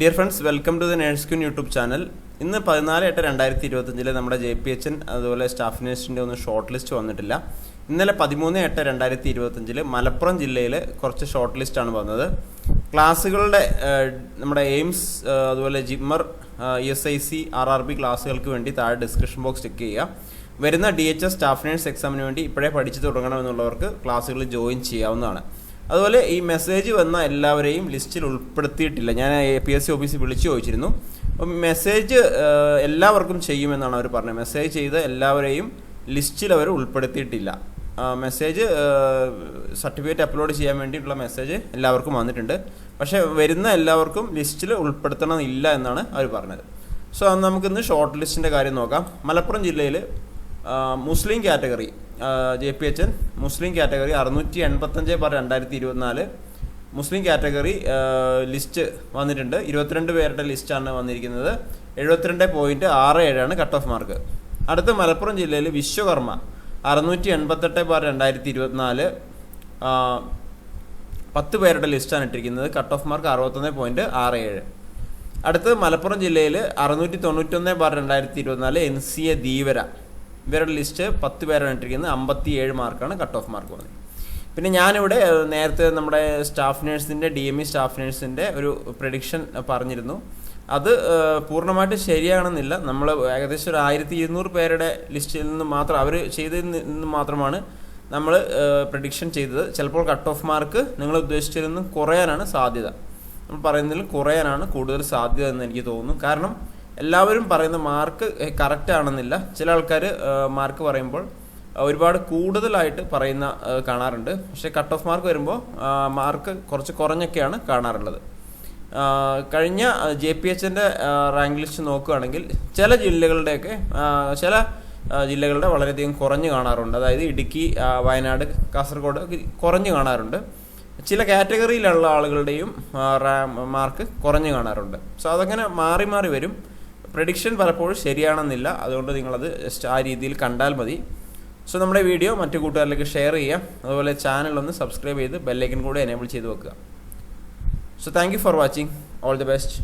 Dear friends welcome to the nurse queen YouTube channel ഇന്ന് പതിനാല് എട്ട് രണ്ടായിരത്തി ഇരുപത്തഞ്ചിൽ നമ്മുടെ ജെ പി എച്ച് എൻ അതുപോലെ സ്റ്റാഫ് നേഴ്സിന്റെ ഒന്നും ഷോർട്ട് ലിസ്റ്റ് വന്നിട്ടില്ല. ഇന്നലെ പതിമൂന്ന് എട്ട് രണ്ടായിരത്തി ഇരുപത്തഞ്ചിൽ മലപ്പുറം ജില്ലയിൽ കുറച്ച് ഷോർട്ട് ലിസ്റ്റാണ് വന്നത്. ക്ലാസ്സുകളുടെ നമ്മുടെ എയിംസ് അതുപോലെ JIPMER E S I C R R B ക്ലാസ്സുകൾക്ക് വേണ്ടി താഴെ ഡിസ്ക്രിപ്ഷൻ ബോക്സ് ചെക്ക് ചെയ്യുക. വരുന്ന D H S staff nurse എക്സാമിന് വേണ്ടി ഇപ്പോഴേ പഠിച്ചു തുടങ്ങണമെന്നുള്ളവർക്ക് ക്ലാസ്സുകളിൽ ജോയിൻ ചെയ്യാവുന്നതാണ്. അതുപോലെ ഈ മെസ്സേജ് വന്ന എല്ലാവരെയും ലിസ്റ്റിൽ ഉൾപ്പെടുത്തിയിട്ടില്ല. ഞാൻ എ പി എസ് സി ഓഫീസിൽ വിളിച്ചു ചോദിച്ചിരുന്നു. അപ്പം മെസ്സേജ് എല്ലാവർക്കും ചെയ്യുമെന്നാണ് അവർ പറഞ്ഞത്. മെസ്സേജ് ചെയ്ത് എല്ലാവരെയും ലിസ്റ്റിൽ അവർ ഉൾപ്പെടുത്തിയിട്ടില്ല. മെസ്സേജ് സർട്ടിഫിക്കറ്റ് അപ്ലോഡ് ചെയ്യാൻ വേണ്ടിയിട്ടുള്ള മെസ്സേജ് എല്ലാവർക്കും വന്നിട്ടുണ്ട്. പക്ഷേ വരുന്ന എല്ലാവർക്കും ലിസ്റ്റിൽ ഉൾപ്പെടുത്തണമെന്നില്ല എന്നാണ് അവർ പറഞ്ഞത്. സോ നമുക്കിന്ന് ഷോർട്ട് ലിസ്റ്റിന്റെ കാര്യം നോക്കാം. മലപ്പുറം ജില്ലയിൽ മുസ്ലിം category J P H N മുസ്ലിം കാറ്റഗറി അറുന്നൂറ്റി എൺപത്തഞ്ച് ബാർ രണ്ടായിരത്തി ഇരുപത്തിനാല് മുസ്ലിം കാറ്റഗറി ലിസ്റ്റ് വന്നിട്ടുണ്ട്. ഇരുപത്തിരണ്ട് പേരുടെ ലിസ്റ്റാണ് വന്നിരിക്കുന്നത്. എഴുപത്തിരണ്ട് പോയിന്റ് ആറ് ഏഴാണ് കട്ട് ഓഫ് മാർക്ക് അടുത്ത മലപ്പുറം ജില്ലയിൽ വിശ്വകർമ്മ അറുന്നൂറ്റി എൺപത്തെട്ട് പാർ രണ്ടായിരത്തി ഇരുപത്തിനാല് പത്ത് പേരുടെ ലിസ്റ്റാണ് ഇട്ടിരിക്കുന്നത്. കട്ട് ഓഫ് മാർക്ക് അറുപത്തൊന്ന് പോയിന്റ് ആറ് ഏഴ്. അടുത്ത് മലപ്പുറം ജില്ലയിൽ അറുന്നൂറ്റി തൊണ്ണൂറ്റൊന്ന് ബാർ രണ്ടായിരത്തി ഇരുപത്തിനാല് എൻ സി എ ധീവര. ഇവരുടെ ലിസ്റ്റ് പത്ത് പേരാണ് ഇട്ടിരിക്കുന്നത്. അമ്പത്തി ഏഴ് മാർക്കാണ് കട്ട് ഓഫ് മാർക്ക് വന്നത്. പിന്നെ ഞാനിവിടെ നേരത്തെ നമ്മുടെ സ്റ്റാഫ് നേഴ്സിന്റെ ഡി എം ഇ സ്റ്റാഫ് നേഴ്സിന്റെ ഒരു പ്രഡിക്ഷൻ പറഞ്ഞിരുന്നു. അത് പൂർണമായിട്ട് ശരിയാണെന്നില്ല. നമ്മൾ ഏകദേശം ഒരു ആയിരത്തി ഇരുന്നൂറ് പേരുടെ ലിസ്റ്റിൽ നിന്ന് മാത്രം അവർ ചെയ്തതിൽ നിന്ന് മാത്രമാണ് നമ്മൾ പ്രഡിക്ഷൻ ചെയ്തത്. ചിലപ്പോൾ കട്ട് ഓഫ് മാർക്ക് നിങ്ങൾ ഉദ്ദേശിച്ചതിൽ നിന്ന് കുറയാനാണ് സാധ്യത. നമ്മൾ പറയുന്നതിൽ കുറയാനാണ് കൂടുതൽ സാധ്യത എന്ന് എനിക്ക് തോന്നുന്നു. കാരണം എല്ലാവരും പറയുന്ന മാർക്ക് കറക്റ്റ് ആണെന്നില്ല. ചില ആൾക്കാർ മാർക്ക് പറയുമ്പോൾ ഒരുപാട് കൂടുതലായിട്ട് പറയുന്ന കാണാറുണ്ട്. പക്ഷേ കട്ട് ഓഫ് മാർക്ക് വരുമ്പോൾ മാർക്ക് കുറച്ച് കുറഞ്ഞൊക്കെയാണ് കാണാറുള്ളത്. കഴിഞ്ഞ ജെ പി എച്ചിന്റെ റാങ്ക് ലിസ്റ്റ് നോക്കുകയാണെങ്കിൽ ചില ജില്ലകളുടെയൊക്കെ ചില ജില്ലകളുടെ വളരെയധികം കുറഞ്ഞ് കാണാറുണ്ട്. അതായത് ഇടുക്കി വയനാട് കാസർഗോഡ് കുറഞ്ഞ് കാണാറുണ്ട്. ചില കാറ്റഗറിയിലുള്ള ആളുകളുടെയും മാർക്ക് കുറഞ്ഞു കാണാറുണ്ട്. സോ അതങ്ങനെ മാറി മാറി വരും. പ്രഡിക്ഷൻ പലപ്പോഴും ശരിയാണെന്നില്ല. അതുകൊണ്ട് നിങ്ങളത് ജസ്റ്റ് ആ രീതിയിൽ കണ്ടാൽ മതി. സോ നമ്മുടെ വീഡിയോ മറ്റു കൂട്ടുകാരിലേക്ക് ഷെയർ ചെയ്യാം. അതുപോലെ ചാനൽ ഒന്ന് സബ്സ്ക്രൈബ് ചെയ്ത് ബെല്ലൈക്കൻ കൂടെ എനേബിൾ ചെയ്ത് വെക്കുക. So thank you for watching all the best